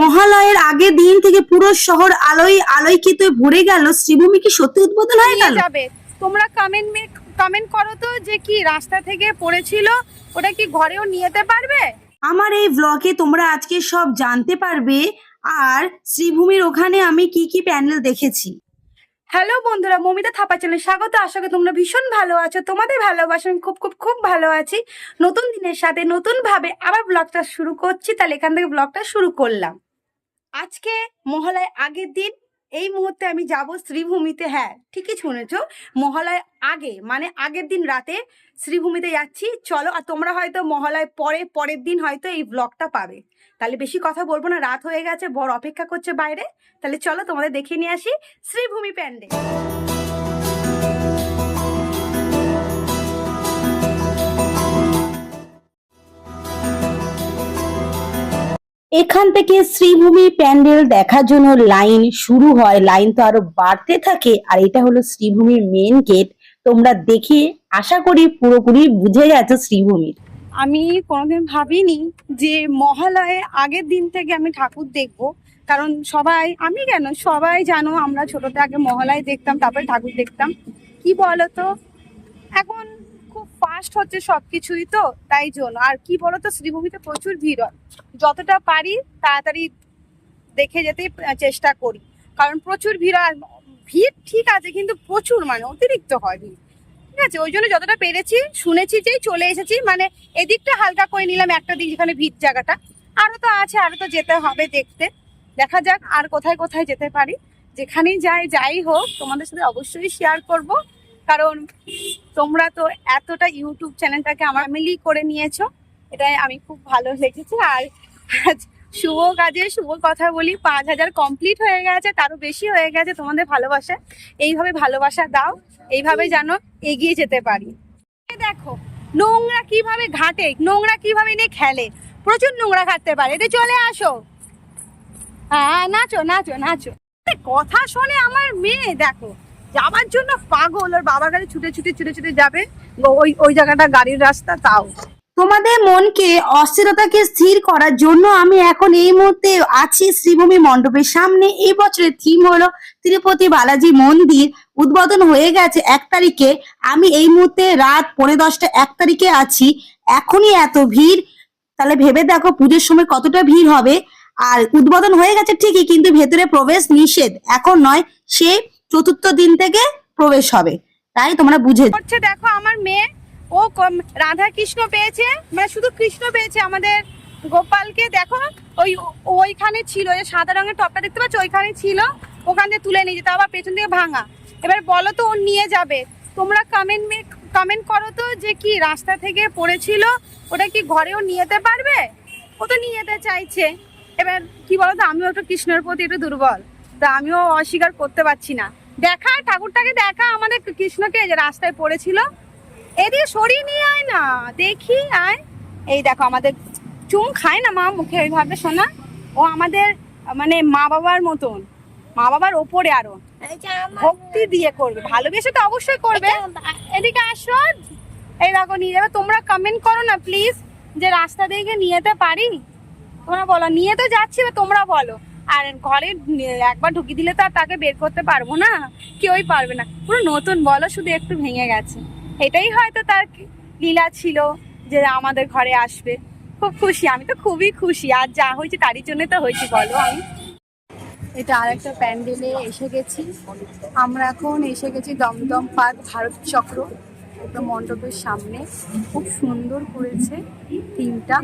মহালয়ের আগের দিন থেকে পুরো শহর আলোয় আলোকিত ভরে গেল। শ্রীভূমি কি সত্যি উদ্বোধন হয়ে গেল? যাবে। তোমরা কমেন্ট কমেন্ট করো তো যে কি রাস্তা থেকে পড়েছিল ওটা কি ঘরেও নিয়ে যেতে পারবে? আমার এই ব্লগে তোমরা আজকে সব জানতে পারবে। আর শ্রীভূমির ওখানে আমি কি কি প্যান্ডেল দেখেছি। হ্যালো বন্ধুরা মমিতা থাপা চ্যানেলে স্বাগত। আশা করি তোমরা ভীষণ ভালো আছো। তোমাদের ভালোবাসা আমি খুব খুব খুব ভালো আছি। নতুন দিনের সাথে নতুন ভাবে আবার ব্লগটা শুরু করছি। তাহলে এখান থেকে ব্লগটা শুরু করলাম। আজকে মহালয় আগের দিন এই মুহূর্তে আমি যাব শ্রীভূমিতে হ্যাঁ ঠিকই শুনেছ। মহালয় আগে মানে আগের দিন রাতে শ্রীভূমিতে যাচ্ছি। চলো, আর তোমরা হয়তো মহালয় পরে, পরের দিন হয়তো এই ব্লগটা পাবে। তাহলে বেশি কথা বলব না, রাত হয়ে গেছে বড় অপেক্ষা করছে বাইরে। তাহলে চলো তোমাদের দেখে নিয়ে আসি শ্রীভূমি প্যান্ডেল এখান থেকে শ্রীভূমি প্যান্ডেল দেখার জন্য লাইন শুরু হয়। লাইন তো আরও বাড়তে থাকে, আর এটা হলো শ্রীভূমির মেন গেট তোমরা দেখে আশা করি পুরোপুরি বুঝে গেছো শ্রীভূমির। আমি কোনোদিন ভাবিনি যে মহালয়ে আগের দিন থেকে আমি ঠাকুর দেখব। কারণ সবাই, আমি কেন? সবাই জানো আমরা ছোটতে আগে মহালয় দেখতাম, তারপরে ঠাকুর দেখতাম। কি বলতো? এখন ফাস্ট হচ্ছে সবকিছুই তো, তাই জন্য। আর কি বলতো, শ্রীভূমিতে প্রচুর ভিড় হয়। যতটা পারি তাড়াতাড়ি দেখে যেতে চেষ্টা করি। কারণ প্রচুর ভিড় হয়। ভিড় ঠিক আছে, কিন্তু প্রচুর মানে অতিরিক্ত হয় ভিড়। ঠিক আছে, ওই জন্য যতটা পেরেছি, শুনেছি যেই চলে এসেছি। মানে এদিকটা হালকা করে নিলাম একটা দিক যেখানে ভিড় জায়গাটা। আরও তো আছে, আরও তো যেতে হবে দেখতে। দেখা যাক আর কোথায় কোথায় যেতে পারি। যেখানেই যাই যাই হোক, তোমাদের সাথে অবশ্যই শেয়ার করব। কারণ তোমরা তো এতটা ইউটিউব চ্যানেলটাকে আমার মিলি করে নিয়েছো, এটাই আমি খুব ভালো লেগেছে। আর শুভ কাজে শুভ কথা বলি, পাঁচ হাজার কমপ্লিট হয়ে গেছে, তারও বেশি হয়ে গেছে তোমাদের ভালোবাসা। এইভাবে ভালোবাসা দাও, এইভাবে যেন এগিয়ে যেতে পারি। দেখো, নোংরা কীভাবে ঘাটে, নোংরা কীভাবে নিয়ে খেলে? প্রচুর নোংরা ঘাটতে পারে। এতে চলে আসো। হ্যাঁ নাচো নাচো নাচো। কথা শোনে আমার মেয়ে, দেখো। যাবার জন্য পাগল, ওর বাবার কাছে ছুটে ছুটে ছুটে ছুটে যাবে। ওই ওই জায়গাটা গাড়ির রাস্তা, তাও। তোমাদের মনকে, অস্থিরতাকে স্থির করার জন্য আমি এখন এই মুহূর্তে আছি শ্রীভূমি মণ্ডপের সামনে। এই বছরের থিম হলো তিরুপতি বালাজি মন্দির। উদ্বোধন হয়ে গেছে এক তারিখে। আমি এই মুহূর্তে রাত পৌনে দশটা এক তারিখে আছি। এখনই এত ভিড়। তাহলে ভেবে দেখো পুজোর সময় কতটা ভিড় হবে। আর উদ্বোধন হয়ে গেছে ঠিকই, কিন্তু ভেতরে প্রবেশ নিষেধ। এখন নয়, সে চতুর্থ দিন থেকে প্রবেশ হবে। তাই তোমরা বুঝে করছে দেখো আমার মেয়ে, ও রাধা কৃষ্ণ পেয়েছে মানে শুধু কৃষ্ণ পেয়েছে আমাদের গোপালকে, দেখো, ওই ওইখানে ছিল ওই সাদা রঙের টপটা দেখতে পাচ্ছ? ওইখানে ছিল, ওখান থেকে তুলে নিয়ে যেতে, আবার পেছন থেকে ভাঙা। এবার বলো তো ও নিয়ে যাবে। তোমরা কমেন্ট কমেন্ট করো তো যে কি রাস্তা থেকে পড়েছিল, ওটা কি ঘরেও নিয়ে যেতে পারবে? ও তো নিয়ে যেতে চাইছে। এবার কি বলতো, আমিও একটু কৃষ্ণের প্রতি একটু দুর্বল। তা আমিও অস্বীকার করতে পারছি না। দেখা ঠাকুরটাকে দেখা আমাদের কৃষ্ণকে যে রাস্তায় পড়েছিল। এদিকে সরিয়ে নিয়ে আয় না দেখি আয়। এই দেখো আমাদের চুম খায় না মা মুখে ওইভাবে শোনা ও আমাদের মানে মা বাবার মতন মা বাবার ওপরে আরও। ভক্তি দিয়ে করবে ভালোবেসে তো অবশ্যই করবে। এদিকে আসো। এই দেখো নিয়ে যাবে। তোমরা কমেন্ট করো না প্লিজ যে রাস্তা দেখে নিয়ে যেতে পারি। তোমরা বলো নিয়ে তো যাচ্ছি তোমরা বলো। আর ঘরে একবার ঢুকিয়ে দিলে তো আর তাকে বের করতে পারব না। কেউই পারবে না। পুরো নতুন বলো, শুধু একটু ভেঙে গেছে। এটাই হয়তো তার লীলা ছিল যে আমাদের ঘরে আসবে। খুব খুশি, আমি তো খুবই খুশি। আর যা হয়েছে তারই জন্য তো হয়েছি, বলো আমি। এটা আর একটা প্যান্ডেলে এসে গেছি। আমরা এখন এসে গেছি দমদম পার্ক, ভারত চক্র। একটা মণ্ডপের সামনে। খুব সুন্দর করেছে থিমটা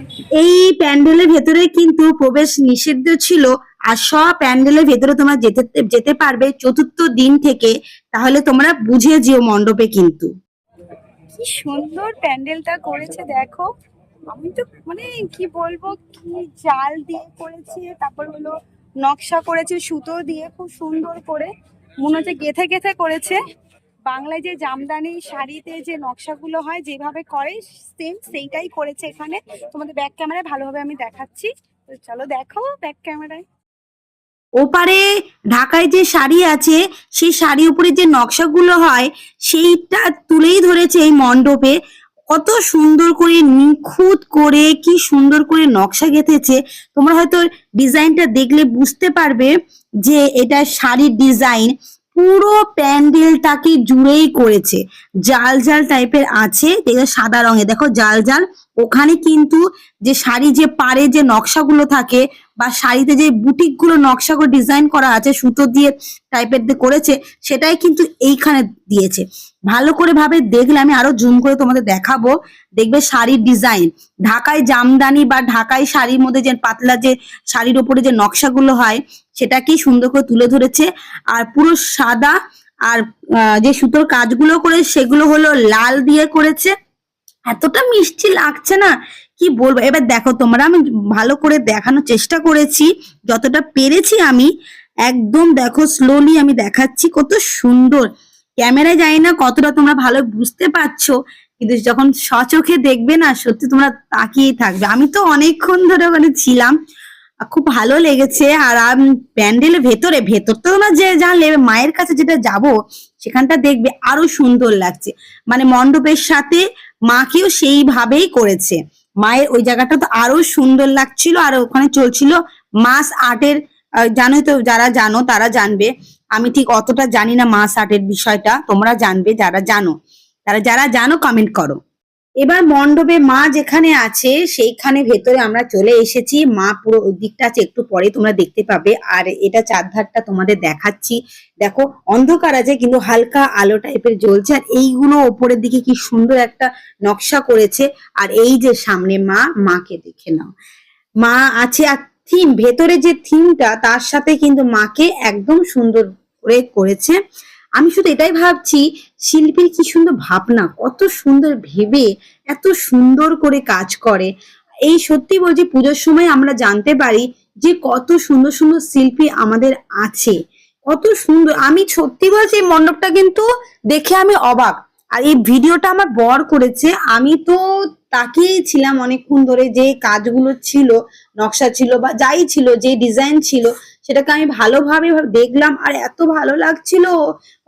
এই প্যান্ডেলের ভেতরে কিন্তু প্রবেশ নিষিদ্ধ ছিল। আর সব প্যান্ডেলের ভেতরে তোমরা যেতে যেতে পারবে চতুর্থ দিন থেকে, তাহলে তোমরা বুঝে যেও মণ্ডপে কিন্তু। কি সুন্দর প্যান্ডেলটা করেছে, দেখো। আমি তো মানে কি বলব, কি জাল দিয়ে করেছে, তারপর হলো নকশা করেছে, সুতো দিয়ে, খুব সুন্দর করে। মনে হচ্ছে গেথে গেথে করেছে। বাংলায় যে জামদানি শাড়িতে যে নকশাগুলো হয়, যেভাবে করে সেম সেইটাই করেছে এখানে। তোমাদের ব্যাক ক্যামেরায় ভালোভাবে আমি দেখাচ্ছি। তো চলো দেখো ব্যাক ক্যামেরায় ওপারে ঢাকায় যে শাড়ি আছে, সেই শাড়ি উপরে যে নকশাগুলো হয়, সেইটা তুলেই ধরেছে এই মণ্ডপে। কত সুন্দর করে নিখুঁত করে, কি সুন্দর করে নকশা গেঁথেছে। তোমরা হয়তো ডিজাইনটা দেখলে বুঝতে পারবে যে এটা শাড়ির ডিজাইন পুরো প্যান্ডেলটাকে জুড়েই করেছে। জাল জাল টাইপের আছে দেখো সাদা রঙে দেখো জাল জাল, ওখানে কিন্তু যে শাড়ি যে পারে যে নকশাগুলো থাকে বা শাড়িতে যে বুটিকগুলো নকশা ডিজাইন করা আছে, সুতো দিয়ে টাইপের করেছে, সেটাই কিন্তু এইখানে দিয়েছে। ভালো করে ভাবে দেখলে আমি আরও জুম করে তোমাদের দেখাবো। দেখবে শাড়ির ডিজাইন ঢাকায় জামদানি বা ঢাকায় শাড়ির মধ্যে যে পাতলা যে শাড়ির ওপরে যে নকশাগুলো হয়, সেটাকেই সুন্দর করে তুলে ধরেছে। আর পুরো সাদা আর যে সুতোর কাজগুলো করে, সেগুলো হলো লাল দিয়ে করেছে। এতটা মিষ্টি লাগছে না? কি বলব? এবার দেখো, তোমরা আমি ভালো করে দেখানোর চেষ্টা করেছি। যতটা পেরেছি আমি, একদম দেখো স্লোলি আমি দেখাচ্ছি কত সুন্দর। ক্যামেরায় জানি না কতটা তোমরা ভালো বুঝতে পারছ, কিন্তু যখন সচোখে দেখবে না, সত্যি তোমরা তাকিয়েই থাকবে। আমি তো অনেকক্ষণ ধরে ওখানে ছিলাম খুব ভালো লেগেছে, আর প্যান্ডেলের ভেতরে, ভেতর তো না যে জানলে মায়ের কাছে যেটা যাব, সেখানটা দেখবে আরও সুন্দর লাগছে। মানে মণ্ডপের সাথে মাকেও সেইভাবেই করেছে। মায়ের ওই জায়গাটা তো আরও সুন্দর লাগছিল, আর ওখানে চলছিল মাস আর্টের জানোই তো যারা জানো, তারা জানবে। আমি ঠিক অতটা জানি না মাস আর্টের বিষয়টা, তোমরা জানবে যারা জানো। তারা যারা জানো কমেন্ট করো। এবার মণ্ডপে মা যেখানে আছে, সেইখানে ভেতরে আমরা চলে এসেছি। মা পুরো ওই দিকটা আছে, একটু পরে তোমরা দেখতে পাবে। আর এটা চারধারটা তোমাদের দেখাচ্ছি। দেখো, অন্ধকার আছে, কিন্তু হালকা আলো টাইপের জ্বলছে। আর এইগুলো ওপরের দিকে কি সুন্দর একটা নকশা করেছে। আর এই যে সামনে মা, মাকে দেখে নাও। মা আছে, আর থিম ভেতরে যে থিমটা তার সাথে কিন্তু মাকে একদম সুন্দর করে করেছে। আমি শুধু এটাই ভাবছি, শিল্পীর কি সুন্দর ভাবনা, কত সুন্দর ভেবে, এত সুন্দর করে কাজ করে। এই সত্যি বলছি, পুজোর সময় আমরা জানতে পারি যে কত সুন্দর সুন্দর শিল্পী আমাদের আছে। কত সুন্দর, আমি সত্যি বলছি, এই মণ্ডপটা কিন্তু দেখে আমি অবাক। আর এই ভিডিওটা আমার বর করেছে, আমি তো তাকিয়েই ছিলাম অনেকক্ষণ ধরে যে কাজগুলো ছিল, নকশা ছিল বা যাই ছিল, যে ডিজাইন ছিল সেটাকে আমি ভালোভাবে দেখলাম, আর এত ভালো লাগছিল।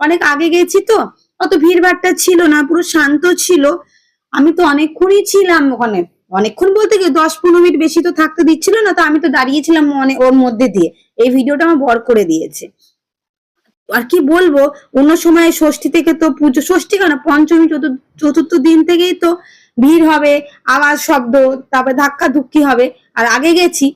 অনেক আগে গেছি তো, অত ভিড়ভাট্টা ছিল না, পুরো শান্ত ছিল। আমি তো অনেকক্ষণই ছিলাম ওখানে। অনেকক্ষণ বলতে গিয়ে দশ পনেরো মিনিট বেশি তো থাকতে দিচ্ছিল না, তো আমি তো দাঁড়িয়েছিলাম অনেক ওর মধ্যে দিয়ে। এই ভিডিওটা আমার বর করে দিয়েছে। আর কি বলব, অন্য সময় ষষ্ঠী থেকে তো পুজো, ষষ্ঠী কেন? পঞ্চমী চতুর্থ দিন থেকেই তো ভিড় হবে, আওয়াজ, শব্দ, তারপরে ধাক্কা ধুক্কি হবে। আর আগে গেছি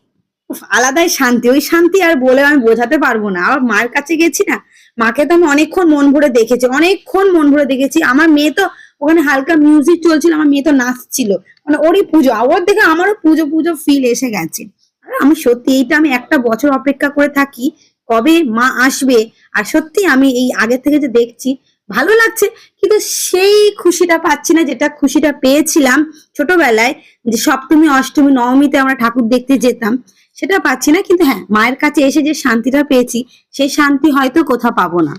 আলাদাই শান্তি। ওই শান্তি আর বলে আমি বোঝাতে পারব না। আবার মায়ের কাছে গেছি না, মাকে তো আমি অনেকক্ষণ মন ভরে দেখেছি, অনেকক্ষণ মন ভরে দেখেছি। আমার মেয়ে তো ওখানে হালকা মিউজিক চলছিল, আমার মেয়ে তো নাচছিল। মানে ওরই পুজো আবার দেখে আমারও পুজো পুজো ফিল এসে গেছে। আমি সত্যি এইটা আমি একটা বছর অপেক্ষা করে থাকি, কবে মা আসবে, আর সত্যি আমি এই আগে থেকে যে দেখছি, ভালো লাগছে। কিন্তু সেই খুশিটা পাচ্ছি না, যেটা খুশিটা পেয়েছিলাম ছোটবেলায়, যে সপ্তমী, অষ্টমী, নবমীতে আমরা ঠাকুর দেখতে যেতাম। সেটা পাচ্ছি না, কিন্তু হ্যাঁ মায়ের কাছে এসে যে শান্তিটা পেয়েছি, সেই শান্তি হয়তো কোথাও পাবো না।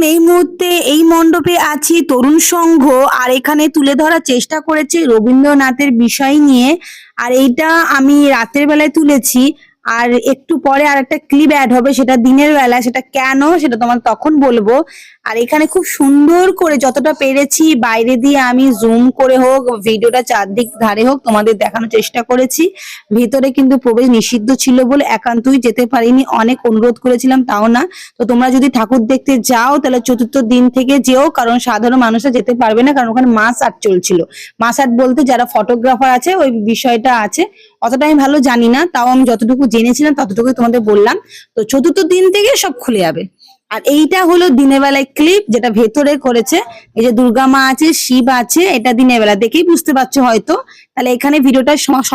এখন এই মুহূর্তে এই মণ্ডপে আছি তরুণ সংঘ, আর এখানে তুলে ধরার চেষ্টা করেছে রবীন্দ্রনাথের বিষয় নিয়ে। আর এইটা আমি রাতের বেলায় তুলেছি। আর একটু পরে আর একটা ক্লিপ অ্যাড হবে, সেটা দিনের বেলা, সেটা কেন, সেটা তোমার তখন বলব। আর এখানে খুব সুন্দর করে যতটা পেরেছি, বাইরে দিয়ে আমি জুম করে হোক ভিডিওটা চারদিক ধারে হোক, তোমাদের দেখানোর চেষ্টা করেছি। ভিতরে কিন্তু প্রবেশ নিষিদ্ধ ছিল বলে একান্তই যেতে পারিনি, অনেক অনুরোধ করেছিলাম, তাও না। তো তোমরা যদি ঠাকুর দেখতে যাও, তাহলে চতুর্থ দিন থেকে যেও, কারণ সাধারণ মানুষরা যেতে পারবে না, কারণ ওখানে মাস আর্ট চলছিল। মাস আর্ট বলতে যারা ফটোগ্রাফার আছে, ওই বিষয়টা আছে। অতটা আমি ভালো জানি না, তাও আমি যতটুকু জেনেছিলাম, ততটুকুই তোমাদের বললাম। তো চতুর্থ দিন থেকে সব খুলে যাবে। আর এইটা হলো দিনের বেলায় ক্লিপ যেটা ভেতরে করেছে। এই যে দুর্গা মা আছে, শিব আছে, এটা দিনের বেলা। দেখেই বুঝতে পারছ হয়তো। তাহলে এখানে ভিডিওটা সমাপ্ত